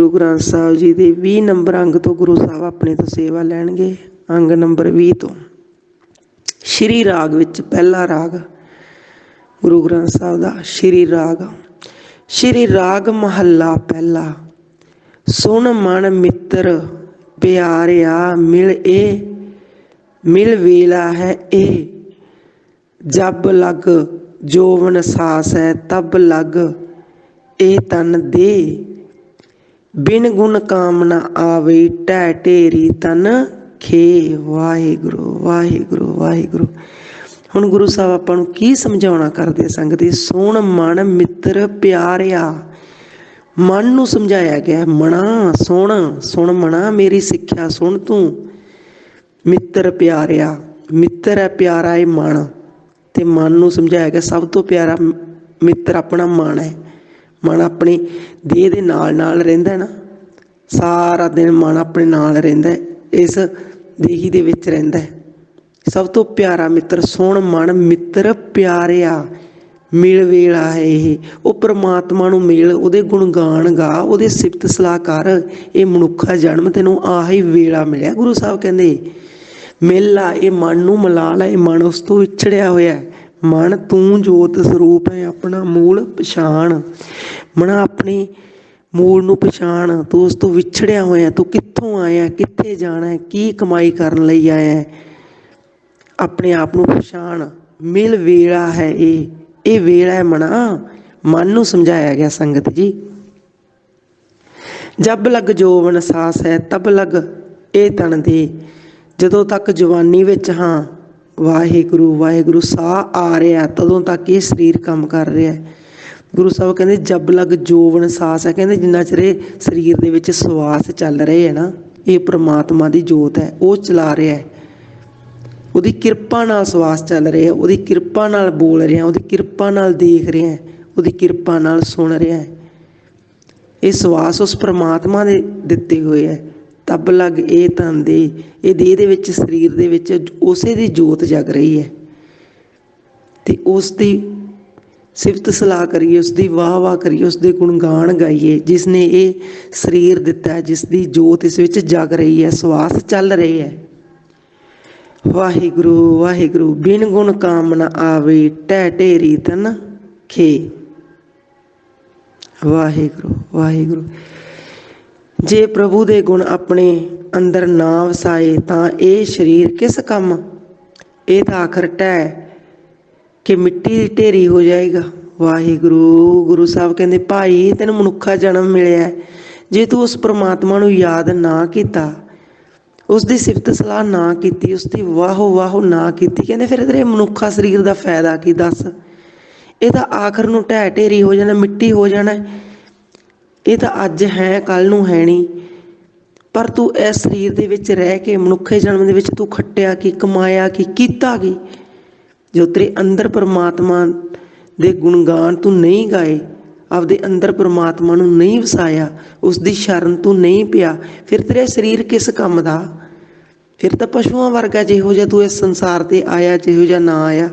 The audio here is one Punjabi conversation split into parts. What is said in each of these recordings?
ਗੁਰੂ ਗ੍ਰੰਥ ਸਾਹਿਬ ਜੀ ਦੇ 20 ਨੰਬਰ ਅੰਗ ਤੋਂ ਗੁਰੂ ਸਾਹਿਬ ਆਪਣੇ ਤੋਂ ਸੇਵਾ ਲੈਣਗੇ, ਅੰਗ ਨੰਬਰ 20 ਤੋਂ। ਸ਼੍ਰੀ ਰਾਗ ਵਿੱਚ ਪਹਿਲਾ ਰਾਗ, ਗੁਰੂ ਗ੍ਰੰਥ ਸਾਹਿਬ ਦਾ ਸ਼੍ਰੀ ਰਾਗ। ਸ਼੍ਰੀ ਰਾਗ ਮਹੱਲਾ ਪਹਿਲਾ, ਸੁਣ ਮਨ ਮਿੱਤਰ, ਪਿਆਰਿਆ ਮਿਲ ਏ, ਮਿਲ ਵੇਲਾ ਹੈ ਇਹ ਜਬ ਲਗ ਜੋਵਨ ਸਾਸ ਹੈ ਤਬ ਲਗ ਇਹ ਤਨ ਦੇ। ਬਿਨ ਗੁਣ ਕਾਮਨਾ ਆਵੇ ਟੈ ਢੇਰੀ ਤਨ ਖੇ। ਵਾਹਿਗੁਰੂ ਵਾਹਿਗੁਰੂ ਵਾਹਿਗੁਰੂ। ਹੁਣ ਗੁਰੂ ਸਾਹਿਬ ਆਪਾਂ ਨੂੰ ਕੀ ਸਮਝਾਉਣਾ ਕਰਦੇ ਸੰਗਤੀ ਸੋਣ ਮਨ ਮਿੱਤਰ ਪਿਆਰਿਆ। ਮਨ ਨੂੰ ਸਮਝਾਇਆ ਗਿਆ ਮਣਾ ਸੁਣ ਸੁਣ ਮਣਾ ਮੇਰੀ ਸਿੱਖਿਆ ਸੁਣ ਤੂੰ। ਮਿੱਤਰ ਪਿਆਰਿਆ, ਮਿੱਤਰ ਹੈ ਪਿਆਰਾ ਹੈ ਮਨ। ਤੇ ਮਨ ਨੂੰ ਸਮਝਾਇਆ ਗਿਆ, ਸਭ ਤੋਂ ਪਿਆਰਾ ਮਿੱਤਰ ਆਪਣਾ ਮਨ ਹੈ। ਮਨ ਆਪਣੀ ਦੇਹ ਦੇ ਨਾਲ ਨਾਲ ਰਹਿੰਦਾ ਨਾ। ਸਾਰਾ ਦਿਨ ਮਨ ਆਪਣੇ ਨਾਲ ਰਹਿੰਦਾ ਇਸ ਦੇਹੀ ਦੇ ਵਿੱਚ ਰਹਿੰਦਾ ਸਭ ਤੋਂ ਪਿਆਰਾ ਮਿੱਤਰ, ਸੋਹਣ ਮਨ, ਮਿੱਤਰ ਪਿਆਰਿਆ, ਮਿਲ ਵੇਲਾ ਹੈ ਇਹ। ਉਹ ਪ੍ਰਮਾਤਮਾ ਨੂੰ ਮਿਲ, ਉਹਦੇ ਗੁਣ ਗਾਣ ਗਾ, ਉਹਦੇ ਸਿਫਤ ਸਲਾਹ ਕਰ, ਇਹ ਮਨੁੱਖਾ ਜਨਮ ਤੈਨੂੰ ਆਹੀ ਵੇਲਾ ਮਿਲਿਆ। ਗੁਰੂ ਸਾਹਿਬ ਕਹਿੰਦੇ, ਮਿਲ ਲਾ ਇਹ ਮਨ ਨੂੰ ਮਿਲਾ ਲਾ, ਇਹ ਮਨ ਉਸ ਤੋਂ ਵਿਛੜਿਆ ਹੋਇਆ ਮਨ ਤੂੰ ਜੋਤ ਸਰੂਪ ਹੈ, ਆਪਣਾ ਮੂਲ ਪਛਾਣ। ਮਨ ਆਪਣੇ ਮੂਲ ਨੂੰ ਪਛਾਣ, ਤੂੰ ਉਸ ਤੋਂ ਵਿਛੜਿਆ ਹੋਇਆ, ਤੂੰ ਕਿੱਥੋਂ ਆਇਆ, ਕਿੱਥੇ ਜਾਣਾ ਕੀ ਕਮਾਈ ਕਰਨ ਲਈ ਆਇਆ ਆਪਣੇ ਆਪ ਨੂੰ ਪਛਾਣ। ਮਿਲ ਵੇਲਾ ਹੈ ਇਹ। ਇਹ ਵੇਲਾ ਹੈ ਮਨਾ। ਮਨ ਨੂੰ ਸਮਝਾਇਆ ਗਿਆ ਸੰਗਤ ਜੀ। ਜਬ ਲਗ ਜੋਵਨ ਸਾਸ ਹੈ, ਤਬ ਲਗ ਇਹ ਤਨ ਦੇ। ਜਦੋਂ ਤੱਕ ਜਵਾਨੀ ਵਿੱਚ ਹਾਂ, ਵਾਹਿਗੁਰੂ ਵਾਹਿਗੁਰੂ ਸਾਹ ਆ ਰਿਹਾ, ਤਦੋਂ ਤੱਕ ਇਹ ਸਰੀਰ ਕੰਮ ਕਰ ਰਿਹਾ ਹੈ। ਗੁਰੂ ਸਾਹਿਬ ਕਹਿੰਦੇ, ਜਬ ਲਗ ਜੋਵਨ ਸਾਸ ਹੈ। ਕਹਿੰਦੇ, ਜਿੰਨਾ ਚਿਰ ਇਹ ਸਰੀਰ ਦੇ ਵਿੱਚ ਸਵਾਸ ਚੱਲ ਰਹੇ ਹੈ ਨਾ, ਇਹ ਪ੍ਰਮਾਤਮਾ ਦੀ ਜੋਤ ਹੈ, ਉਹ ਚਲਾ ਰਿਹਾ ਹੈ। ਉਹਦੀ ਕਿਰਪਾ ਨਾਲ ਸਵਾਸ ਚੱਲ ਰਿਹਾ ਉਹਦੀ ਕਿਰਪਾ ਨਾਲ ਬੋਲ ਰਿਹਾ ਉਹਦੀ ਕਿਰਪਾ ਨਾਲ ਦੇਖ ਰਿਹਾ ਉਹਦੀ ਕਿਰਪਾ ਨਾਲ ਸੁਣ ਰਿਹਾ ਇਹ ਸਵਾਸ ਉਸ ਪ੍ਰਮਾਤਮਾ ਦੇ ਦਿੱਤੇ ਹੋਏ ਹੈ। ਤਬ ਲਗ ਇਹ ਤਨ ਦੇ, ਇਹ ਦੇਹ ਦੇ ਵਿੱਚ, ਸਰੀਰ ਦੇ ਵਿੱਚ ਉਸੇ ਦੀ ਜੋਤ ਜਗ ਰਹੀ ਹੈ। ਤੇ ਉਸ ਦੀ ਸਿਫਤ ਸਲਾਹ ਕਰੀਏ ਉਸ ਦੀ ਵਾਹ ਵਾਹ ਕਰੀਏ ਉਸ ਦੇ ਗੁਣਗਾਨ ਗਾਈਏ ਜਿਸ ਨੇ ਇਹ ਸਰੀਰ ਦਿੱਤਾ ਹੈ ਜਿਸ ਦੀ ਜੋਤ ਇਸ ਵਿੱਚ ਜਗ ਰਹੀ ਹੈ, ਸਵਾਸ ਚੱਲ ਰਹੀ ਹੈ। ਵਾਹਿਗੁਰੂ ਵਾਹਿਗੁਰੂ, ਬਿਨ ਗੁਣ ਕਾਮਨਾ ਆਵੇ ਟੈ ਢੇਰੀ ਤਨ ਖੇ। ਵਾਹਿਗੁਰੂ ਵਾਹਿਗੁਰੂ। ਜੇ ਪ੍ਰਭੂ ਦੇ ਗੁਣ ਆਪਣੇ ਅੰਦਰ ਨਾ ਵਸਾਏ, ਤਾਂ ਇਹ ਸਰੀਰ ਕਿਸ ਕੰਮ? ਇਹ ਤਾਂ ਆਖਰ ਟੈ ਕਿ ਮਿੱਟੀ ਦੀ ਢੇਰੀ ਹੋ ਜਾਏਗਾ। ਵਾਹਿਗੁਰੂ, ਗੁਰੂ ਸਾਹਿਬ ਕਹਿੰਦੇ, ਭਾਈ, ਤੈਨੂੰ ਮਨੁੱਖਾ ਜਨਮ ਮਿਲਿਆ ਜੇ ਤੂੰ ਉਸ ਪ੍ਰਮਾਤਮਾ ਨੂੰ ਯਾਦ ਨਾ ਕੀਤਾ, ਉਸ ਦੀ ਸਿਫਤ ਸਲਾਹ ਨਾ ਕੀਤੀ, ਉਸ ਦੀ ਵਾਹੋ ਵਾਹੋ ਨਾ ਕੀਤੀ, ਕਹਿੰਦੇ, ਫਿਰ ਤੇਰੇ ਮਨੁੱਖਾ ਸਰੀਰ ਦਾ ਫਾਇਦਾ ਕੀ ਦੱਸ? ਇਹ ਤਾਂ ਆਖਰ ਨੂੰ ਢਹਿ ਢੇਰੀ ਹੋ ਜਾਣਾ, ਮਿੱਟੀ ਹੋ ਜਾਣਾ ਇਹ ਤਾਂ ਅੱਜ ਹੈ ਕੱਲ ਨੂੰ ਹੈ ਨਹੀਂ। ਪਰ ਤੂੰ ਇਸ ਸਰੀਰ ਦੇ ਵਿੱਚ ਰਹਿ ਕੇ ਮਨੁੱਖੇ ਜਨਮ ਦੇ ਵਿੱਚ ਤੂੰ ਖੱਟਿਆ ਕੀ, ਕਮਾਇਆ ਕੀ, ਕੀਤਾ ਕੀ? ਜੋ ਤੇਰੇ ਅੰਦਰ ਪਰਮਾਤਮਾ ਦੇ ਗੁਣਗਾਨ ਤੂੰ ਨਹੀਂ ਗਾਏ, ਆਪਦੇ ਅੰਦਰ ਪਰਮਾਤਮਾ ਨੂੰ ਨਹੀਂ ਵਸਾਇਆ ਉਸ ਦੀ ਸ਼ਰਨ ਤੂੰ ਨਹੀਂ ਪਿਆ, ਫਿਰ ਤੇਰੇ ਸਰੀਰ ਕਿਸ ਕੰਮ ਦਾ? ਫਿਰ ਤਾਂ ਪਸ਼ੂਆਂ ਵਰਗਾ ਜਿਹੋ ਜਿਹਾ ਤੂੰ ਇਸ ਸੰਸਾਰ ਤੇ ਆਇਆ, ਜਿਹੋ ਜਿਹਾ ਨਾ ਆਇਆ।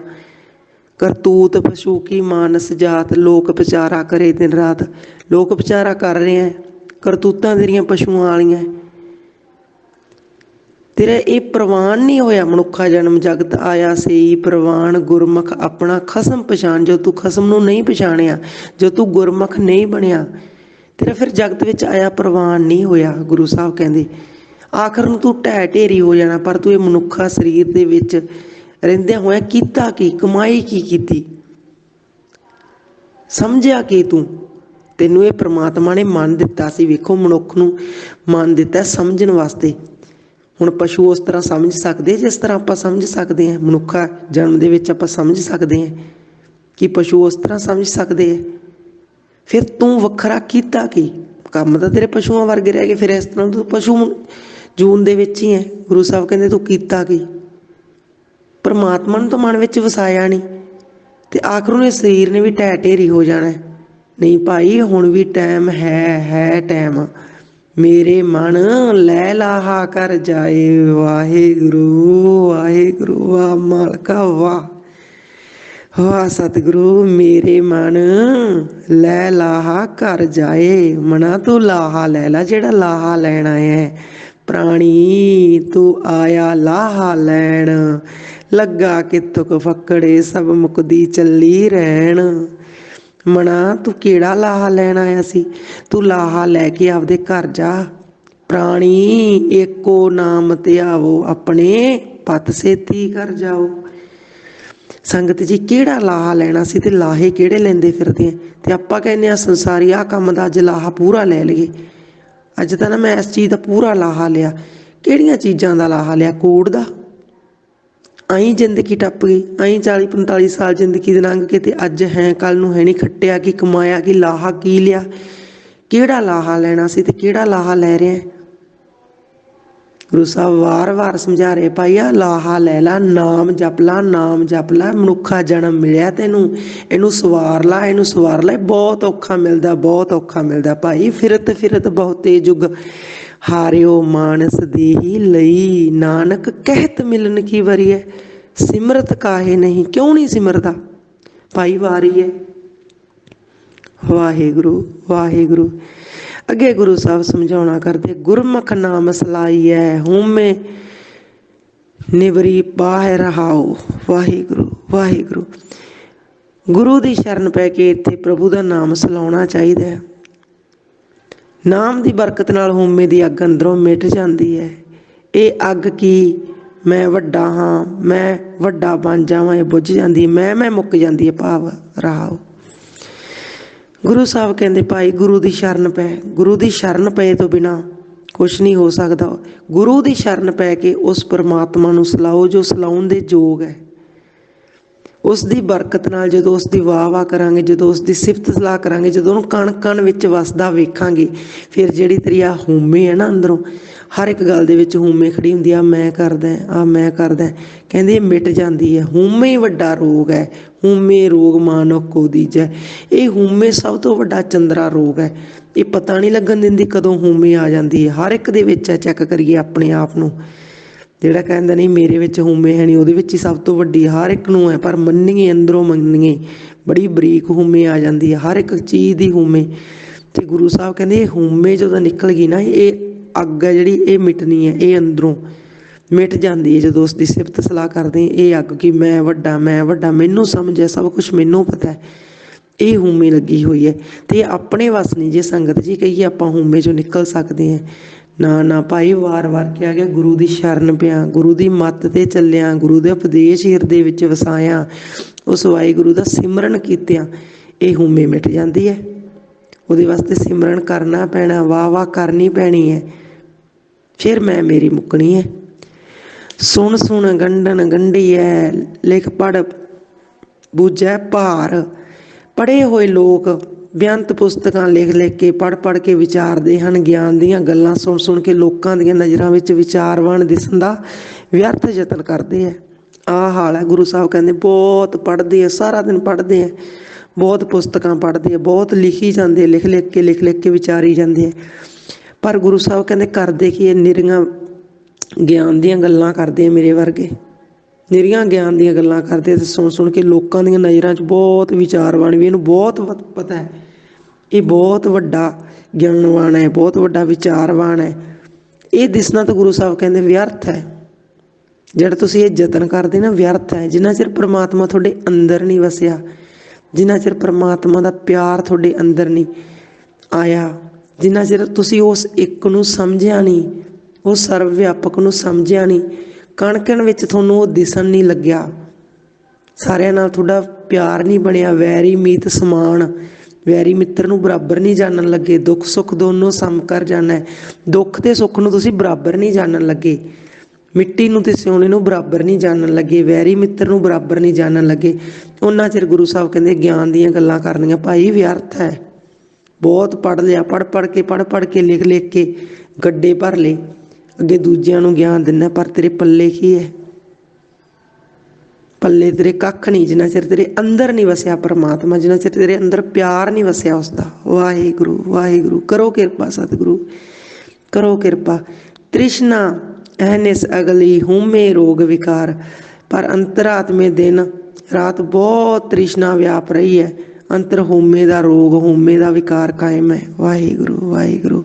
ਕਰਤੂਤ ਪਸ਼ੂ ਕੀ ਮਾਨਸ ਜਾਤ, ਲੋਕ ਵਿਚਾਰਾ ਕਰੇ ਦਿਨ ਰਾਤ। ਲੋਕ ਵਿਚਾਰਾ ਕਰ ਰਹੇ ਆ ਕਰਤੂਤਾਂ ਤੇਰੀਆਂ ਪਸ਼ੂਆਂ ਵਾਲੀਆਂ। ਤੇਰਾ ਇਹ ਪ੍ਰਵਾਨ ਨਹੀਂ ਹੋਇਆ ਮਨੁੱਖਾ ਜਨਮ ਜਗਤ ਆਇਆ ਸਈ ਪ੍ਰਵਾਨ ਗੁਰਮੁਖ ਆਪਣਾ ਖਸਮ ਪਛਾਣ, ਜੋ ਤੂੰ ਖਸਮ ਨੂੰ ਨਹੀਂ ਪਛਾਣਿਆ, ਜੋ ਤੂੰ ਗੁਰਮੁਖ ਨਹੀਂ ਬਣਿਆ, ਤੇਰਾ ਫਿਰ ਜਗਤ ਵਿੱਚ ਆਇਆ ਪ੍ਰਵਾਨ ਨਹੀਂ ਹੋਇਆ, ਗੁਰੂ ਸਾਹਿਬ ਕਹਿੰਦੇ। ਆਖਰ ਨੂੰ ਤੂੰ ਢਹਿ ਢੇਰੀ ਹੋ ਜਾਣਾ, ਪਰ ਤੂੰ ਇਹ ਮਨੁੱਖਾ ਸਰੀਰ ਦੇ ਵਿੱਚ ਰਹਿੰਦਿਆਂ ਹੋਇਆ ਕੀਤਾ ਕੀ, ਕਮਾਈ ਕੀ ਕੀਤੀ? ਸਮਝਿਆ ਕੀ ਤੂੰ? ਤੈਨੂੰ ਇਹ ਪ੍ਰਮਾਤਮਾ ਨੇ ਮਨ ਦਿੱਤਾ ਸੀ। ਵੇਖੋ, ਮਨੁੱਖ ਨੂੰ ਮਨ ਦਿੱਤਾ ਸਮਝਣ ਵਾਸਤੇ। ਹੁਣ ਪਸ਼ੂ ਉਸ ਤਰ੍ਹਾਂ ਸਮਝ ਸਕਦੇ ਜਿਸ ਤਰ੍ਹਾਂ ਆਪਾਂ ਸਮਝ ਸਕਦੇ ਹਾਂ ਮਨੁੱਖਾ ਜਨਮ ਦੇ ਵਿੱਚ ਆਪਾਂ ਸਮਝ ਸਕਦੇ ਹਾਂ ਕਿ ਪਸ਼ੂ ਉਸ ਤਰ੍ਹਾਂ ਸਮਝ ਸਕਦੇ ਆ? ਫਿਰ ਤੂੰ ਵੱਖਰਾ ਕੀਤਾ ਕੀ? ਕੰਮ ਤਾਂ ਤੇਰੇ ਪਸ਼ੂਆਂ ਵਰਗੇ ਰਹਿ ਗਏ, ਫਿਰ ਇਸ ਤਰ੍ਹਾਂ ਤੂੰ ਪਸ਼ੂ ਜੂਨ ਦੇ ਵਿੱਚ ਹੀ ਹੈ ਗੁਰੂ ਸਾਹਿਬ ਕਹਿੰਦੇ ਤੂੰ ਕੀਤਾ ਕੀ? ਪਰਮਾਤਮਾ ਨੂੰ ਤਾਂ ਮਨ ਵਿੱਚ ਵਸਾਇਆ ਨਹੀਂ ਤੇ ਆਖਰ ਨੂੰ ਇਹ ਸਰੀਰ ਨੇ ਵੀ ਟੈ ਢੇਰੀ ਹੋ ਜਾਣਾ। ਨਹੀਂ ਭਾਈ, ਹੁਣ ਵੀ ਟਾਈਮ ਹੈ ਹੈ ਟਾਈਮ। ਮੇਰੇ ਮਨ ਲੈ ਲਾਹਾ ਕਰ ਜਾਏ। ਵਾਹਿਗੁਰੂ ਵਾਹਿਗੁਰੂ ਵਾ ਮਾਲਕਾ, ਵਾਹ। ਵਾ ਸਤਿਗੁਰੂ, ਮੇਰੇ ਮਨ ਲੈ ਲਾਹਾ ਘਰ ਜਾਏ। ਮਨਾ ਤੂੰ ਲਾਹਾ ਲੈ ਲਾ, ਜਿਹੜਾ ਲਾਹਾ ਲੈਣ ਆਇਆ ਹੈ। ਪ੍ਰਾਣੀ, ਤੂੰ ਆਇਆ ਲਾਹਾ ਲੈਣ। ਲੱਗਾ ਕਿਤਕ ਫੱਕੜੇ, ਸਭ ਮੁਕਦੀ ਚੱਲੀ ਰਹਿਣ। ਮਨਾ ਤੂੰ ਕਿਹੜਾ ਲਾਹਾ ਲੈਣ ਆਇਆ ਸੀ? ਤੂੰ ਲਾਹਾ ਲੈ ਕੇ ਆਪਦੇ ਘਰ ਜਾ। ਪ੍ਰਾਣੀ ਏਕੋ ਨਾਮ ਤੇ ਆਵੋ, ਆਪਣੇ ਪਤ ਸੇਤੀ ਕਰ ਜਾਓ। ਸੰਗਤ ਜੀ, ਕਿਹੜਾ ਲਾਹਾ ਲੈਣਾ ਸੀ ਤੇ ਲਾਹੇ ਕਿਹੜੇ ਲੈਂਦੇ ਫਿਰਦੇ ਆ? ਤੇ ਆਪਾਂ ਕਹਿੰਦੇ ਆ, ਸੰਸਾਰੀ ਆ ਕੰਮ ਦਾ ਅੱਜ ਲਾਹਾ ਪੂਰਾ ਲੈ ਲਈਏ। ਅੱਜ ਤਾਂ ਨਾ ਮੈਂ ਇਸ ਚੀਜ਼ ਦਾ ਪੂਰਾ ਲਾਹਾ ਲਿਆ। ਕਿਹੜੀਆਂ ਚੀਜ਼ਾਂ ਦਾ ਲਾਹਾ ਲਿਆ? ਕੋੜ ਦਾ? ਆਈ ਜ਼ਿੰਦਗੀ ਟੱਪ ਗਈ, ਆਈ 40 45 ਸਾਲ ਜ਼ਿੰਦਗੀ ਦੇ ਲੰਘ ਕੇ ਤੇ ਅੱਜ ਹੈ ਕੱਲ ਨੂੰ ਹੈ ਨਹੀਂ ਖੱਟਿਆ ਕਿ ਕਮਾਇਆ ਕਿ ਲਾਹਾ, ਕੀ ਲਿਆ? ਕਿਹੜਾ ਲਾਹਾ ਲੈਣਾ ਸੀ ਤੇ ਕਿਹੜਾ ਲਾਹਾ ਲੈ ਰਿਹਾ? ਗੁਰੂ ਸਾਹਿਬ ਵਾਰ-ਵਾਰ ਸਮਝਾ ਰਹੇ ਭਾਈ ਆ ਲਾਹਾ ਲੈ ਲਾ, ਨਾਮ ਜਪ ਲਾ, ਨਾਮ ਜਪ ਲਾ, ਮਨੁੱਖਾ ਜਨਮ ਮਿਲਿਆ ਤੈਨੂੰ, ਇਹਨੂੰ ਸਵਾਰ ਲਾ, ਇਹਨੂੰ ਸਵਾਰ ਲੈ, ਬਹੁਤ ਔਖਾ ਮਿਲਦਾ, ਬਹੁਤ ਔਖਾ ਮਿਲਦਾ, ਭਾਈ ਫਿਰਤ ਫਿਰਤ ਬਹੁਤੇ ਜੁਗ ਹਾਰਿਓ ਮਾਨਸ ਦੇਹੀ ਲਈ। ਨਾਨਕ ਕਹਿਤ ਮਿਲਨ ਕੀ ਵਰੀਐ? ਸਿਮਰਤ ਕਾਹੇ ਨਹੀਂ? ਕਿਉਂ ਨਹੀਂ ਸਿਮਰਦਾ? ਭਾਈ ਵਾਰੀ ਹੈ ਵਾਹਿਗੁਰੂ ਵਾਹਿਗੁਰੂ। ਅੱਗੇ ਗੁਰੂ ਸਾਹਿਬ ਸਮਝਾਉਣਾ ਕਰਦੇ, ਗੁਰਮੁਖ ਨਾਮ ਸਲਾਈ ਹੈ ਹਉਮੈ ਨਿਵਰੀ ਬਾਹਿ ਰਹਾਓ ਵਾਹਿਗੁਰੂ ਵਾਹਿਗੁਰੂ। ਗੁਰੂ ਦੀ ਸ਼ਰਨ ਪੈ ਕੇ ਇੱਥੇ ਪ੍ਰਭੂ ਦਾ ਨਾਮ ਸਲਾਉਣਾ ਚਾਹੀਦਾ ਹੈ। ਨਾਮ ਦੀ ਬਰਕਤ ਨਾਲ ਹਉਮੈ ਦੀ ਅੱਗ ਅੰਦਰੋਂ ਮਿਟ ਜਾਂਦੀ ਹੈ। ਇਹ ਅੱਗ ਕੀ? ਮੈਂ ਵੱਡਾ ਹਾਂ, ਮੈਂ ਵੱਡਾ ਬਣ ਜਾਵਾਂ, ਇਹ ਬੁੱਝ ਜਾਂਦੀ ਹੈ ਮੈਂ ਮੈਂ ਮੁੱਕ ਜਾਂਦੀ ਹੈ ਭਾਵ ਰਹਾਓ ਗੁਰੂ ਸਾਹਿਬ ਕਹਿੰਦੇ, ਭਾਈ, ਗੁਰੂ ਦੀ ਸ਼ਰਨ ਪੈ, ਗੁਰੂ ਦੀ ਸ਼ਰਨ ਪਏ ਤੋਂ ਬਿਨਾ ਕੁਝ ਨਹੀਂ ਹੋ ਸਕਦਾ। ਗੁਰੂ ਦੀ ਸ਼ਰਨ ਪੈ ਕੇ ਉਸ ਪਰਮਾਤਮਾ ਨੂੰ ਸਲਾਓ, ਜੋ ਸਲਾਉਣ ਦੇ ਯੋਗ ਹੈ। ਉਸ ਦੀ ਬਰਕਤ ਨਾਲ ਜਦੋਂ ਉਸ ਦੀ ਵਾਹ ਵਾਹ ਕਰਾਂਗੇ, ਜਦੋਂ ਉਸ ਦੀ ਸਿਫਤ ਸਲਾਹ ਕਰਾਂਗੇ, ਜਦੋਂ ਉਹਨੂੰ ਕਣ ਕਣ ਵਿੱਚ ਵਸਦਾ ਵੇਖਾਂਗੇ, ਫਿਰ ਜਿਹੜੀ ਤੇਰੀ ਆ ਹਉਮੈ ਹੈ ਨਾ ਅੰਦਰੋਂ, ਹਰ ਇੱਕ ਗੱਲ ਦੇ ਵਿੱਚ ਹਉਮੈ ਖੜੀ ਹੁੰਦੀ ਆ, ਮੈਂ ਕਰਦਾ ਆ ਮੈਂ ਕਰਦਾ। ਕਹਿੰਦੇ ਮਿਟ ਜਾਂਦੀ ਹੈ। ਹਉਮੈ ਵੱਡਾ ਰੋਗ ਹੈ। ਹਉਮੈ ਰੋਗ ਮਾਨੋ ਕੋ ਦੀਜੈ। ਇਹ ਹਉਮੈ ਸਭ ਤੋਂ ਵੱਡਾ ਚੰਦਰਾ ਰੋਗ ਹੈ। ਇਹ ਪਤਾ ਨਹੀਂ ਲੱਗਣ ਦਿੰਦੀ ਕਦੋਂ ਹਉਮੈ ਆ ਜਾਂਦੀ ਹੈ। ਹਰ ਇੱਕ ਦੇ ਵਿੱਚ ਹੈ, ਚੈੱਕ ਕਰੀਏ ਆਪਣੇ ਆਪ ਨੂੰ। ਜਿਹੜਾ ਕਹਿੰਦਾ, ਨਹੀਂ, ਮੇਰੇ ਵਿੱਚ ਹਉਮੈ ਹੈ ਨਹੀਂ। ਉਹਦੇ ਵਿੱਚ ਹੀ ਸਭ ਤੋਂ ਵੱਡੀ ਹਰ ਇੱਕ ਨੂੰ ਹੈ, ਪਰ ਮੰਨੀਏ, ਅੰਦਰੋਂ ਮੰਨੀਏ, ਬੜੀ ਬਰੀਕ ਹਉਮੈ ਆ ਜਾਂਦੀ ਹੈ, ਹਰ ਇੱਕ ਚੀਜ਼ ਦੀ ਹਉਮੈ। ਤੇ ਗੁਰੂ ਸਾਹਿਬ ਕਹਿੰਦੇ, ਇਹ ਹਉਮੈ ਜਦੋਂ ਨਿਕਲ ਗਈ ਨਾ, ਇਹ ਅੱਗ ਹੈ ਜਿਹੜੀ, ਇਹ ਮਿਟਣੀ ਹੈ, ਇਹ ਅੰਦਰੋਂ ਮਿਟ ਜਾਂਦੀ ਹੈ। ਜਦੋਂ ਉਸ ਦੀ ਸਿਫਤ ਸਲਾਹ ਕਰਦੇ ਇਹ ਅੱਗ ਕਿ ਮੈਂ ਵੱਡਾ ਮੈਂ ਵੱਡਾ, ਮੈਨੂੰ ਸਮਝ ਹੈ, ਸਭ ਕੁਝ ਮੈਨੂੰ ਪਤਾ ਹੈ। ਇਹ ਹਉਮੈ ਲੱਗੀ ਹੋਈ ਹੈ। ਤੇ ਇਹ ਆਪਣੇ ਵੱਸ ਨਹੀਂ, ਜੇ ਸੰਗਤ ਜੀ ਕਹੀਏ, ਆਪਾਂ ਹਉਮੈ ਚੋਂ ਨਿਕਲ ਸਕਦੇ ਹਾਂ। ਨਾ ਨਾ ਭਾਈ ਵਾਰ-ਵਾਰ ਕਿਹਾ ਗਿਆ, ਗੁਰੂ ਦੀ ਸ਼ਰਨ ਪਿਆ, ਗੁਰੂ ਦੀ ਮੱਤ ਤੇ ਚੱਲਿਆ, ਗੁਰੂ ਦੇ ਉਪਦੇਸ਼ ਹਿਰਦੇ ਵਿੱਚ ਵਸਾਇਆ, ਉਸ ਵਾਹਿਗੁਰੂ ਦਾ ਸਿਮਰਨ ਕੀਤਿਆਂ, ਇਹ ਹਉਮੈ ਮਿਟ ਜਾਂਦੀ ਹੈ। ਉਹਦੇ ਵਾਸਤੇ ਸਿਮਰਨ ਕਰਨਾ ਪੈਣਾ, ਵਾਹ ਵਾਹ ਕਰਨੀ ਪੈਣੀ ਹੈ। ਫਿਰ ਮੈਂ ਮੇਰੀ ਮੁੱਕਣੀ ਹੈ। ਸੁਣ ਸੁਣ, ਗੰਡਨ ਹੈ ਲਿਖ ਪੜ ਬੂਝੈ ਭਾਰ ਪੜੇ ਹੋਏ ਲੋਕ ਬੇਅੰਤ ਪੁਸਤਕਾਂ ਲਿਖ ਲਿਖ ਕੇ ਪੜ ਪੜ ਕੇ ਵਿਚਾਰਦੇ ਹਨ ਗਿਆਨ ਦੀਆਂ ਗੱਲਾਂ ਸੁਣ ਸੁਣ ਕੇ ਲੋਕਾਂ ਦੀਆਂ ਨਜ਼ਰਾਂ ਵਿੱਚ ਵਿਚਾਰਵਾਨ ਦਿਸਣ ਦਾ ਵਿਅਰਥ ਯਤਨ ਕਰਦੇ ਆ ਆਹ ਹਾਲ ਹੈ ਗੁਰੂ ਸਾਹਿਬ ਕਹਿੰਦੇ ਬਹੁਤ ਪੜ੍ਹਦੇ ਆ ਸਾਰਾ ਦਿਨ ਪੜ੍ਹਦੇ ਆ ਬਹੁਤ ਪੁਸਤਕਾਂ ਪੜ੍ਹਦੇ ਆ ਬਹੁਤ ਲਿਖੀ ਜਾਂਦੇ ਆ, ਲਿਖ ਲਿਖ ਕੇ ਲਿਖ ਲਿਖ ਕੇ ਵਿਚਾਰੀ ਜਾਂਦੇ ਆ ਪਰ ਗੁਰੂ ਸਾਹਿਬ ਕਹਿੰਦੇ ਕਰਦੇ ਕੀ ਇਹ ਨਿਰੀਆਂ ਗਿਆਨ ਦੀਆਂ ਗੱਲਾਂ ਕਰਦੇ ਆ ਮੇਰੇ ਵਰਗੇ। ਨਿਰੀਆਂ ਗਿਆਨ ਦੀਆਂ ਗੱਲਾਂ ਕਰਦੇ ਤੇ ਸੁਣ ਸੁਣ ਕੇ ਲੋਕਾਂ ਦੀਆਂ ਨਜ਼ਰਾਂ 'ਚ ਬਹੁਤ ਵਿਚਾਰਵਾਨ ਵੀ ਇਹਨੂੰ ਬਹੁਤ ਪਤਾ ਹੈ। ਇਹ ਬਹੁਤ ਵੱਡਾ ਗਿਆਨਵਾਨ ਹੈ, ਬਹੁਤ ਵੱਡਾ ਵਿਚਾਰਵਾਨ ਹੈ। ਇਹ ਦਿਸਣਾ ਤਾਂ ਗੁਰੂ ਸਾਹਿਬ ਕਹਿੰਦੇ ਵਿਅਰਥ ਹੈ। ਜਿਹੜਾ ਤੁਸੀਂ ਇਹ ਯਤਨ ਕਰਦੇ ਨਾ, ਵਿਅਰਥ ਹੈ। ਜਿੰਨਾ ਚਿਰ ਪ੍ਰਮਾਤਮਾ ਤੁਹਾਡੇ ਅੰਦਰ ਨਹੀਂ ਵਸਿਆ, ਜਿੰਨਾ ਚਿਰ ਪ੍ਰਮਾਤਮਾ ਦਾ ਪਿਆਰ ਤੁਹਾਡੇ ਅੰਦਰ ਨਹੀਂ ਆਇਆ, ਜਿੰਨਾ ਚਿਰ ਤੁਸੀਂ ਉਸ ਇੱਕ ਨੂੰ ਸਮਝਿਆ ਨਹੀਂ ਉਹ ਸਰਵ ਵਿਆਪਕ ਨੂੰ ਸਮਝਿਆ ਨਹੀਂ ਕਣਕਣ ਵਿੱਚ ਤੁਹਾਨੂੰ ਉਹ ਦਿਸਣ ਨਹੀਂ ਲੱਗਿਆ। ਸਾਰਿਆਂ ਨਾਲ ਤੁਹਾਡਾ ਪਿਆਰ ਨਹੀਂ ਬਣਿਆ। ਵੈਰੀ ਮੀਤ ਸਮਾਨ। ਵੈਰੀ ਮਿੱਤਰ ਨੂੰ ਬਰਾਬਰ ਨਹੀਂ ਜਾਣਨ ਲੱਗੇ। ਦੁੱਖ ਸੁੱਖ ਦੋਨੋਂ ਸਮ ਕਰ ਜਾਣਾ ਦੁੱਖ ਤੇ ਸੁੱਖ ਨੂੰ ਤੁਸੀਂ ਬਰਾਬਰ ਨਹੀਂ ਜਾਣਨ ਲੱਗੇ। ਮਿੱਟੀ ਨੂੰ ਤੇ ਸਿਉਣੇ ਨੂੰ ਬਰਾਬਰ ਨਹੀਂ ਜਾਣਨ ਲੱਗੇ। ਵੈਰੀ ਮਿੱਤਰ ਨੂੰ ਬਰਾਬਰ ਨਹੀਂ ਜਾਣਨ ਲੱਗੇ। ਉਹਨਾਂ ਚਿਰ ਗੁਰੂ ਸਾਹਿਬ ਕਹਿੰਦੇ, ਗਿਆਨ ਦੀਆਂ ਗੱਲਾਂ ਕਰਨੀਆਂ ਭਾਈ ਵਿਅਰਥ ਹੈ। ਬਹੁਤ ਪੜ ਲਿਆ। ਪੜ ਪੜ ਕੇ ਪੜ ਪੜ ਕੇ ਲਿਖ ਲਿਖ ਕੇ ਗੱਡੇ ਭਰ ਲਏ। ਅੱਗੇ ਦੂਜਿਆਂ ਨੂੰ ਗਿਆਨ ਦਿੰਦਾ, ਪਰ ਤੇਰੇ ਪੱਲੇ ਕੀ ਹੈ? ਪੱਲੇ ਤੇਰੇ ਕੱਖ ਨਹੀਂ, ਜਿੰਨਾ ਚਿਰ ਤੇਰੇ ਅੰਦਰ ਨਹੀਂ ਵਸਿਆ ਪਰਮਾਤਮਾ, ਜਿੰਨਾ ਚਿਰ ਤੇਰੇ ਅੰਦਰ ਪਿਆਰ ਨਹੀਂ ਵਸਿਆ ਉਸ ਦਾ ਵਾਹਿਗੁਰੂ ਵਾਹਿਗੁਰੂ, ਕਰੋ ਕਿਰਪਾ ਸਤਿਗੁਰੂ, ਕਰੋ ਕਿਰਪਾ। ਤ੍ਰਿਸ਼ਨਾ ਅਹਨਿਸ ਅਗਲੀ, ਹਉਮੈ, ਰੋਗ, ਵਿਕਾਰ। ਪਰ ਅੰਤਰਾਤਮੇ ਦਿਨ, ਰਾਤ ਬਹੁਤ ਤ੍ਰਿਸ਼ਨਾ ਵਿਆਪ ਰਹੀ ਹੈ। ਅੰਤਰ ਹੋਮੇ ਦਾ ਰੋਗ ਹੋਮੇ ਦਾ ਵਿਕਾਰ ਕਾਇਮ ਹੈ। ਵਾਹਿਗੁਰੂ ਵਾਹਿਗੁਰੂ।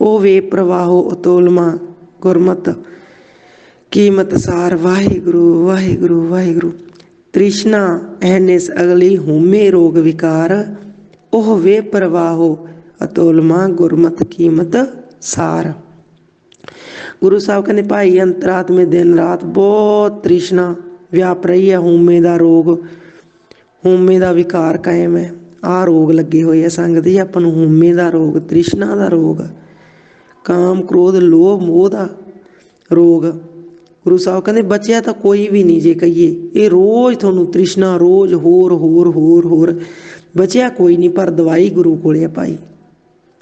ਉਹ ਵੇ ਪ੍ਰਵਾਹੋ ਅਤੋਲਮਾ ਗੁਰਮਤ। ਕੀਮਤ ਸਾਰ ਵਾਹਿਗੁਰੂ ਵਾਹਿਗੁਰੂ ਵਾਹਿਗੁਰੂ। ਤ੍ਰਿਸ਼ਨਾ ਐਨਿਸ ਅਗਲੀ ਹੋਮੇ ਰੋਗ ਵਿਕਾਰ। ਉਹ ਵੇ ਪ੍ਰਵਾਹੋ ਅਤੋਲਮਾ ਗੁਰਮਤ ਕੀਮਤ ਸਾਰ। ਗੁਰੂ ਸਾਹਿਬ ਕਹਿੰਦੇ, ਭਾਈ ਅੰਤਰਾਤਮੇ ਦਿਨ ਰਾਤ ਬਹੁਤ ਤ੍ਰਿਸ਼ਨਾ ਵਿਆਪ ਰਹੀ ਹੈ ਹਉਮੈ ਦਾ ਰੋਗ। ਹਉਮੈ ਦਾ ਵਿਕਾਰ ਕਾਇਮ ਹੈ। ਆ ਰੋਗ ਲੱਗੇ ਹੋਏ ਆ ਸੰਗਤ ਜੀ, ਆਪਾਂ ਨੂੰ ਹਉਮੈ ਦਾ ਰੋਗ, ਤ੍ਰਿਸ਼ਨਾ ਦਾ ਰੋਗ। ਕਾਮ, ਕ੍ਰੋਧ, ਲੋਭ, ਮੋਹ ਦਾ ਰੋਗ। ਗੁਰੂ ਸਾਹਿਬ ਕਹਿੰਦੇ, ਬਚਿਆ ਤਾਂ ਕੋਈ ਵੀ ਨਹੀਂ ਜੇ ਕਹੀਏ। ਇਹ ਰੋਜ਼ ਤੁਹਾਨੂੰ ਤ੍ਰਿਸ਼ਨਾ, ਰੋਜ਼ ਹੋਰ ਹੋਰ ਹੋਰ ਹੋਰ। ਬਚਿਆ ਕੋਈ ਨਹੀਂ, ਪਰ ਦਵਾਈ ਗੁਰੂ ਕੋਲੇ ਆ ਭਾਈ।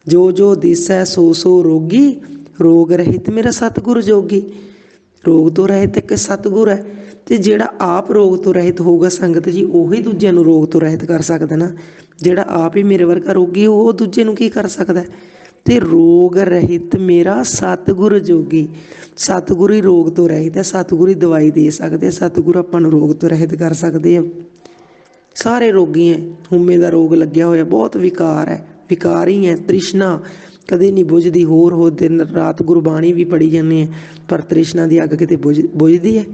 ਜੋ ਜੋ ਦਿਸੈ, ਸੋ ਸੋ ਰੋਗੀ, ਰੋਗ ਰਹਿਤ ਮੇਰਾ ਸਤਿਗੁਰ ਜੋਗੀ। ਰੋਗ ਤੋਂ ਰਹਿਤ ਇੱਕ ਸਤਿਗੁਰ ਹੈ। ਤੇ ਜਿਹੜਾ ਆਪ ਰੋਗ ਤੋਂ ਰਹਿਤ ਹੋਊਗਾ ਸੰਗਤ ਜੀ, ਉਹੀ ਦੂਜਿਆਂ ਨੂੰ ਰੋਗ ਤੋਂ ਰਹਿਤ ਕਰ ਸਕਦਾ ਨਾ। ਜਿਹੜਾ ਆਪ ਹੀ ਮੇਰੇ ਵਰਗਾ ਰੋਗੀ, ਉਹ ਦੂਜੇ ਨੂੰ ਕੀ ਕਰ ਸਕਦਾ? ਤੇ ਰੋਗ ਰਹਿਤ ਮੇਰਾ ਸਤਿਗੁਰ ਜੋਗੀ। ਸਤਿਗੁਰ ਹੀ ਰੋਗ ਤੋਂ ਰਹਿਤ ਹੈ, ਸਤਿਗੁਰ ਹੀ ਦਵਾਈ ਦੇ ਸਕਦੇ ਸਤਿਗੁਰ ਆਪਾਂ ਨੂੰ ਰੋਗ ਤੋਂ ਰਹਿਤ ਕਰ ਸਕਦੇ ਆ। ਸਾਰੇ ਰੋਗੀ ਹੈ ਹਉਮੈ ਦਾ ਰੋਗ ਲੱਗਿਆ ਹੋਇਆ, ਬਹੁਤ ਵਿਕਾਰ ਹੈ, ਵਿਕਾਰ ਹੀ ਹੈ ਤ੍ਰਿਸ਼ਨਾ। ਕਦੇ ਨਹੀਂ ਬੁਝਦੀ, ਹੋਰ ਹੋ ਦਿਨ ਰਾਤ ਗੁਰਬਾਣੀ ਵੀ ਪੜੀ ਜਾਂਦੀ ਹੈ ਪਰ ਤ੍ਰਿਸ਼ਨਾ ਦੀ ਅੱਗ ਕਿਤੇ ਬੁਝ, ਬੁਝਦੀ ਹੈ?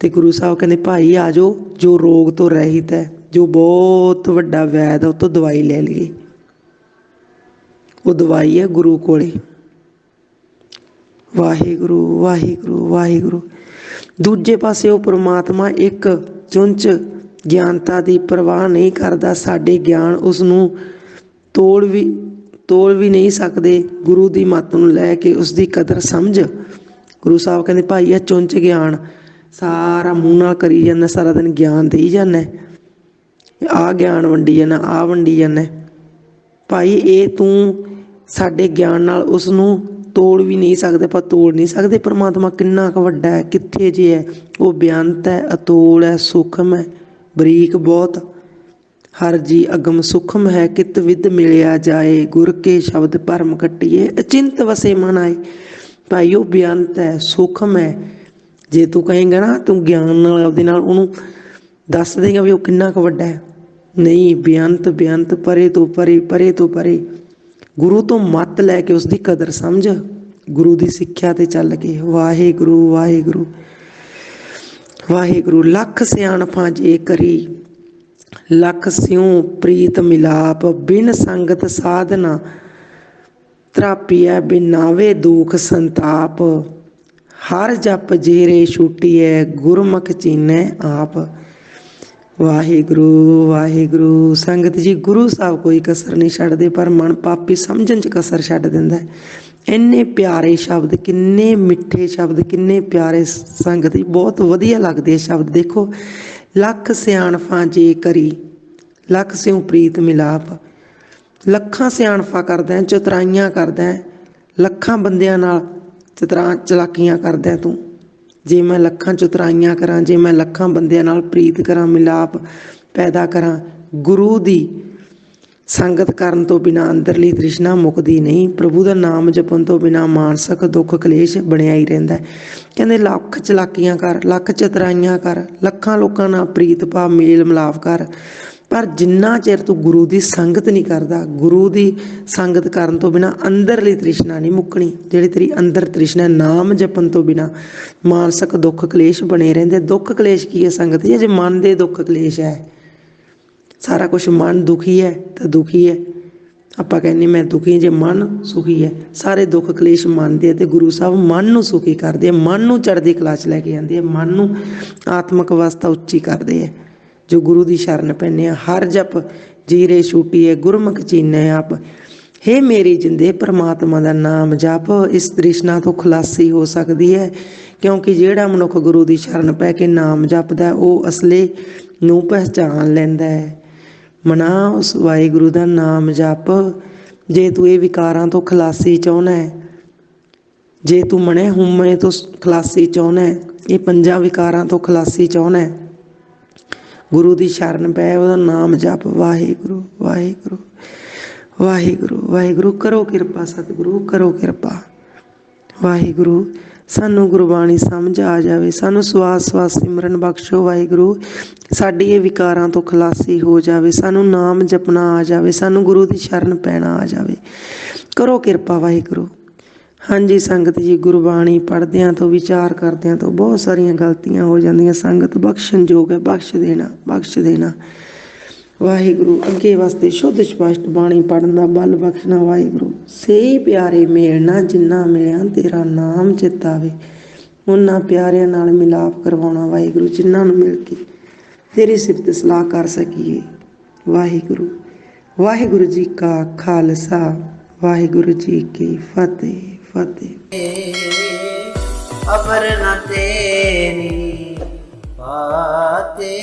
ਤੇ ਗੁਰੂ ਸਾਹਿਬ ਕਹਿੰਦੇ, ਭਾਈ, ਆ ਜਾਓ, ਜੋ ਰੋਗ ਤੋਂ ਰਹਿਤ ਹੈ, ਜੋ ਬਹੁਤ ਵੱਡਾ ਵੈਦ ਹੈ, ਉਹ ਤੋਂ ਦਵਾਈ ਲੈ ਲਈਏ। ਉਹ ਦਵਾਈ ਹੈ ਗੁਰੂ ਕੋਲੇ। ਵਾਹਿਗੁਰੂ ਵਾਹਿਗੁਰੂ ਵਾਹਿਗੁਰੂ। ਦੂਜੇ ਪਾਸੇ ਉਹ ਪ੍ਰਮਾਤਮਾ ਇੱਕ ਚੁੰਚ ਗਿਆਨਤਾ ਦੀ ਪਰਵਾਹ ਨਹੀਂ ਕਰਦਾ। ਸਾਡੇ ਗਿਆਨ ਉਸ ਨੂੰ ਤੋੜ ਵੀ ਤੋੜ ਵੀ ਨਹੀਂ ਸਕਦੇ। ਗੁਰੂ ਦੀ ਮੱਤ ਨੂੰ ਲੈ ਕੇ ਉਸ ਦੀ ਕਦਰ ਸਮਝ। ਗੁਰੂ ਸਾਹਿਬ ਕਹਿੰਦੇ, ਭਾਈ, ਇਹ ਚੁੰਚ ਗਿਆਨ ਸਾਰਾ ਮੂੰਹ ਨਾਲ ਕਰੀ ਜਾਂਦਾ, ਸਾਰਾ ਦਿਨ ਗਿਆਨ ਦੇਈ ਜਾਂਦਾ। ਆ ਗਿਆਨ ਵੰਡੀ ਜਾਂਦਾ ਆ ਵੰਡੀ ਜਾਂਦਾ। ਭਾਈ, ਇਹ ਤੂੰ ਸਾਡੇ ਗਿਆਨ ਨਾਲ ਉਸ ਨੂੰ ਤੋੜ ਵੀ ਨਹੀਂ ਸਕਦੇ ਪਰ ਤੋੜ ਨਹੀਂ ਸਕਦੇ। ਪਰਮਾਤਮਾ ਕਿੰਨਾ ਕੁ ਵੱਡਾ ਹੈ, ਕਿੱਥੇ ਜੇ ਹੈ। ਉਹ ਬੇਅੰਤ ਹੈ, ਅਤੋਲ ਹੈ, ਸੂਖਮ ਹੈ, ਬਰੀਕ ਬਹੁਤ। ਹਰ ਜੀ ਅਗਮ ਸੁਖਮ ਹੈ, ਕਿਤ ਵਿਦ ਮਿਲਿਆ ਜਾਏ। ਗੁਰ ਕੇ ਸ਼ਬਦ ਭਰਮ ਕੱਟੀਏ ਅਚਿੰਤ ਵਸੇ ਮਨ ਆਏ। ਭਾਈ ਉਹ ਬੇਅੰਤ ਹੈ, ਸੁਖਮ ਹੈ। ਜੇ ਤੂੰ ਕਹੇਂਗਾ ਨਾ, ਤੂੰ ਗਿਆਨ ਨਾਲ ਆਪਦੇ ਨਾਲ ਉਹਨੂੰ ਦੱਸ ਦੇਗਾ ਵੀ ਉਹ ਕਿੰਨਾ ਕੁ ਵੱਡਾ ਹੈ। ਨਹੀਂ ਬੇਅੰਤ ਬੇਅੰਤ ਪਰੇ ਤੋਂ ਪਰੇ ਪਰੇ ਤੋਂ ਪਰੇ। ਗੁਰੂ ਤੋਂ ਮੱਤ ਲੈ ਕੇ ਉਸ ਦੀ ਕਦਰ ਸਮਝ, ਗੁਰੂ ਦੀ ਸਿੱਖਿਆ ਤੇ ਚੱਲ ਕੇ ਵਾਹਿਗੁਰੂ ਵਾਹਿਗੁਰੂ ਵਾਹਿਗੁਰੂ, ਲੱਖ ਸਿਆਣਪਾਂ ਜੇ ਕਰੀ, ਲੱਖ ਸਿਉ ਪ੍ਰੀਤ ਮਿਲਾਪ, ਬਿਨ ਸੰਗਤ ਸਾਧਨਾ, ਤਰਾਪੀਐ ਬਿਨਾਵੇ ਦੁਖ ਸੰਤਾਪ, ਹਰ ਜਪ ਜੇਰੇ ਛੁਟੀਐ, ਗੁਰਮੁਖ ਚੀਨੈ ਆਪ। ਵਾਹਿਗੁਰੂ ਵਾਹਿਗੁਰੂ। ਸੰਗਤ ਜੀ, ਗੁਰੂ ਸਾਹਿਬ ਕੋਈ ਕਸਰ ਨਹੀਂ ਛੱਡਦੇ, ਪਰ ਮਨ ਪਾਪੀ ਸਮਝਣ ਚ ਕਸਰ ਛੱਡ ਦਿੰਦਾ ਹੈ। ਇੰਨੇ ਪਿਆਰੇ ਸ਼ਬਦ, ਕਿੰਨੇ ਮਿੱਠੇ ਸ਼ਬਦ, ਕਿੰਨੇ ਪਿਆਰੇ ਸੰਗਤ ਜੀ। ਬਹੁਤ ਵਧੀਆ ਲੱਗਦੇ ਸ਼ਬਦ, ਦੇਖੋ। ਲੱਖ ਸਿਆਣਫਾਂ ਜੇ ਕਰੀ, ਲੱਖ ਸਿਉ ਪ੍ਰੀਤ ਮਿਲਾਪ। ਲੱਖਾਂ ਸਿਆਣਫਾ ਕਰਦਾ ਚਤਰਾਈਆਂ ਕਰਦਾ ਲੱਖਾਂ ਬੰਦਿਆਂ ਨਾਲ ਚਤਰਾ, ਚਲਾਕੀਆਂ ਕਰਦਾ ਤੂੰ। ਜੇ ਮੈਂ ਲੱਖਾਂ ਚਤਰਾਈਆਂ ਕਰਾਂ, ਜੇ ਮੈਂ ਲੱਖਾਂ ਬੰਦਿਆਂ ਨਾਲ ਪ੍ਰੀਤ ਕਰਾਂ, ਮਿਲਾਪ ਪੈਦਾ ਕਰਾਂ, ਗੁਰੂ ਦੀ ਸੰਗਤ ਕਰਨ ਤੋਂ ਬਿਨਾ ਅੰਦਰਲੀ ਤ੍ਰਿਸ਼ਨਾ ਮੁਕਦੀ ਨਹੀਂ, ਪ੍ਰਭੂ ਦਾ ਨਾਮ ਜਪਣ ਤੋਂ ਬਿਨਾ ਮਾਨਸਿਕ ਦੁੱਖ ਕਲੇਸ਼ ਬਣਿਆ ਹੀ ਰਹਿੰਦਾ ਕਹਿੰਦੇ ਲੱਖ ਚਲਾਕੀਆਂ ਕਰ, ਲੱਖ ਚਤਰਾਈਆਂ ਕਰ, ਲੱਖਾਂ ਲੋਕਾਂ ਨਾਲ ਪ੍ਰੀਤ ਭਾਵ ਮੇਲ ਮਿਲਾਪ ਕਰ ਪਰ ਜਿੰਨਾ ਚਿਰ ਤੂੰ ਗੁਰੂ ਦੀ ਸੰਗਤ ਨਹੀਂ ਕਰਦਾ, ਗੁਰੂ ਦੀ ਸੰਗਤ ਕਰਨ ਤੋਂ ਬਿਨਾ ਅੰਦਰਲੀ ਤ੍ਰਿਸ਼ਨਾ ਨਹੀਂ ਮੁੱਕਣੀ, ਜਿਹੜੀ ਤੇਰੀ ਅੰਦਰ ਤ੍ਰਿਸ਼ਨਾ ਨਾਮ ਜਪਣ ਤੋਂ ਬਿਨਾ। ਮਾਨਸਿਕ ਦੁੱਖ ਕਲੇਸ਼ ਬਣੇ ਰਹਿੰਦੇ, ਦੁੱਖ ਕਲੇਸ਼ ਕੀ ਹੈ ਸੰਗਤ? ਜੀ ਜੇ ਮਨ ਦੇ ਦੁੱਖ ਕਲੇਸ਼ ਹੈ, ਸਾਰਾ ਕੁਝ ਮਨ ਦੁਖੀ ਹੈ, ਤਾਂ ਦੁਖੀ ਹੈ। ਆਪਾਂ ਕਹਿੰਦੇ ਮੈਂ ਦੁਖੀ ਜੇ ਮਨ ਸੁਖੀ ਹੈ, ਸਾਰੇ ਦੁੱਖ ਕਲੇਸ਼ ਮੰਨਦੇ ਦੇ ਆ ਤੇ ਗੁਰੂ ਸਾਹਿਬ ਮਨ ਨੂੰ ਸੁਖੀ ਕਰਦੇ ਆ ਮਨ ਨੂੰ ਚੜ੍ਹਦੀ ਕਲਾਸ਼ ਲੈ ਕੇ ਜਾਂਦੇ ਆ ਮਨ ਨੂੰ ਆਤਮਿਕ ਅਵਸਥਾ ਉੱਚੀ ਕਰਦੇ ਹੈ। ਜੋ ਗੁਰੂ ਦੀ ਸ਼ਰਨ ਪੈਂਦੇ ਆ, ਹਰ ਜਪ ਜੀਰੇ ਛੂਟੀ ਹੈ ਗੁਰਮੁਖ ਚੀਨੈ ਆਪ। ਹੇ ਮੇਰੀ ਜਿੰਦੇ, ਪ੍ਰਮਾਤਮਾ ਦਾ ਨਾਮ ਜਪ। ਇਸ ਤ੍ਰਿਸ਼ਨਾ ਤੋਂ ਖਲਾਸੀ ਹੋ ਸਕਦੀ ਹੈ, ਕਿਉਂਕਿ ਜਿਹੜਾ ਮਨੁੱਖ ਗੁਰੂ ਦੀ ਸ਼ਰਨ ਪੈ ਕੇ ਨਾਮ ਜਪਦਾ ਉਹ ਅਸਲੇ ਨੂੰ ਪਹਿਚਾਨ ਲੈਂਦਾ ਹੈ। ਮਨਾ ਉਸ ਵਾਹਿਗੁਰੂ ਦਾ ਨਾਮ ਜਪ। ਜੇ ਤੂੰ ਇਹ ਵਿਕਾਰਾਂ ਤੋਂ ਖਲਾਸੀ ਚਾਹੁੰਦਾ ਹੈ, ਜੇ ਤੂੰ ਮਨੇ ਹੁਮੇ ਤੋਂ ਖਲਾਸੀ ਚਾਹੁੰਦਾ ਹੈ, ਇਹ ਪੰਜਾਂ ਵਿਕਾਰਾਂ ਤੋਂ ਖਲਾਸੀ ਚਾਹੁੰਦਾ ਹੈ ਗੁਰੂ ਦੀ ਸ਼ਰਨ ਪੈ, ਉਹਦਾ ਨਾਮ ਜਪ। ਵਾਹਿਗੁਰੂ ਵਾਹਿਗੁਰੂ ਵਾਹਿਗੁਰੂ ਵਾਹਿਗੁਰੂ, ਕਰੋ ਕਿਰਪਾ ਸਤਿਗੁਰੂ, ਕਰੋ ਕਿਰਪਾ। ਵਾਹਿਗੁਰੂ, ਸਾਨੂੰ ਗੁਰਬਾਣੀ ਸਮਝ ਆ ਜਾਵੇ। ਸਾਨੂੰ ਸਵਾਸ ਸਵਾਸ ਸਿਮਰਨ ਬਖਸ਼ੋ ਵਾਹਿਗੁਰੂ। ਸਾਡੀ ਇਹ ਵਿਕਾਰਾਂ ਤੋਂ ਖਲਾਸੀ ਹੋ ਜਾਵੇ। ਸਾਨੂੰ ਨਾਮ ਜਪਣਾ ਆ ਜਾਵੇ। ਸਾਨੂੰ ਗੁਰੂ ਦੀ ਸ਼ਰਨ ਪੈਣਾ ਆ ਜਾਵੇ। ਕਰੋ ਕਿਰਪਾ ਵਾਹਿਗੁਰੂ। ਹਾਂਜੀ, ਸੰਗਤ ਜੀ, ਗੁਰਬਾਣੀ ਪੜ੍ਹਦਿਆਂ ਤੋਂ, ਵਿਚਾਰ ਕਰਦਿਆਂ ਤੋਂ ਬਹੁਤ ਸਾਰੀਆਂ ਗਲਤੀਆਂ ਹੋ ਜਾਂਦੀਆਂ। ਸੰਗਤ ਬਖਸ਼ਣਯੋਗ ਹੈ, ਬਖਸ਼ ਦੇਣਾ ਬਖਸ਼ ਦੇਣਾ। ਵਾਹਿਗੁਰੂ, ਅੱਗੇ ਵਾਸਤੇ ਸ਼ੁੱਧ ਸਪਸ਼ਟ ਬਾਣੀ ਪੜਨ ਦਾ ਬਲ ਬਖਸ਼ਣਾ ਵਾਹਿਗੁਰੂ। ਸਹੀ ਪਿਆਰੇ ਮਿਲਣਾ, ਜਿੰਨਾ ਮਿਲਿਆ ਤੇਰਾ ਨਾਮ ਚਿਤਾਵੇ ਉਹਨਾਂ ਪਿਆਰਿਆਂ ਨਾਲ ਮਿਲਾਪ ਕਰਵਾਉਣਾ ਵਾਹਿਗੁਰੂ ਜਿਨ੍ਹਾਂ ਨੂੰ ਮਿਲ ਕੇ ਤੇਰੀ ਸਿਫਤ ਸਲਾਹ ਕਰ ਸਕੀਏ। ਵਾਹਿਗੁਰੂ ਵਾਹਿਗੁਰੂ ਜੀ ਕਾ ਖਾਲਸਾ, ਵਾਹਿਗੁਰੂ ਜੀ ਕੀ ਫਤਿਹ। ਫਤਿਹ ਅਬਰ ਨ ਤੇਰੀ ਬਾਤੇ